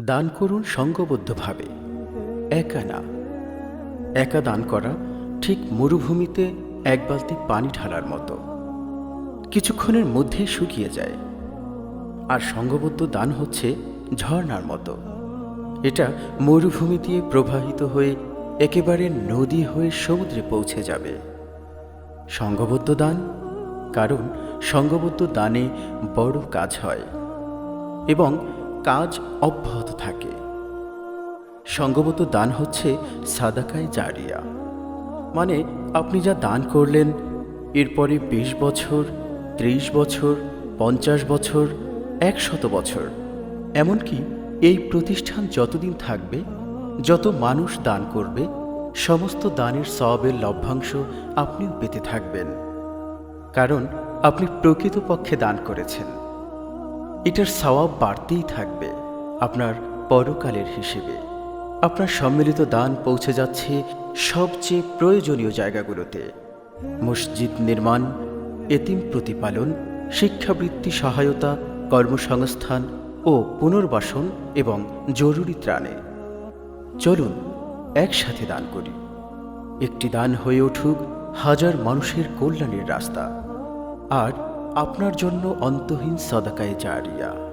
দান করুন সঙ্গবদ্ধভাবে। একা না। একা দান করা ঠিক মরুভূমিতে এক বালতি পানি ঢালার মতো। কিছুক্ষণের মধ্যেই শুকিয়ে যায়। আর সঙ্গবদ্ধ দান হচ্ছে ঝর্ণার মতো। এটা মরুভূমি দিয়ে প্রবাহিত হয়ে একেবারে নদী হয়ে সমুদ্রে পৌঁছে যাবে। সঙ্গবদ্ধ দান? কারণ সঙ্গবদ্ধ দানে বড় কাজ হয়। এবং কাজ অব্যাহত থাকে। সঙ্গবত দান হচ্ছে সাদাকায় জারিয়া। মানে আপনি যা দান করলেন, এরপরে বিশ বছর, ত্রিশ বছর, পঞ্চাশ বছর, একশত বছর, এমনকি এই প্রতিষ্ঠান যতদিন থাকবে, যত মানুষ দান করবে, সমস্ত দানের সবের লভ্যাংশ আপনিও পেতে থাকবেন। কারণ আপনি প্রকৃতপক্ষে দান করেছেন। এটার সওয়াব বাড়তেই থাকবে আপনার পরকালের হিসেবে। আপনার সম্মিলিত দান পৌঁছে যাচ্ছে সবচেয়ে প্রয়োজনীয় জায়গাগুলোতে। মসজিদ নির্মাণ, এতিম প্রতিপালন, শিক্ষাবৃত্তি সহায়তা, কর্মসংস্থান ও পুনর্বাসন এবং জরুরি ত্রাণে। চলুন, একসাথে দান করি। একটি দান হয়ে উঠুক হাজার মানুষের কল্যাণের রাস্তা। আর আপনার জন্য অন্তহীন সদাকায় জারিয়া।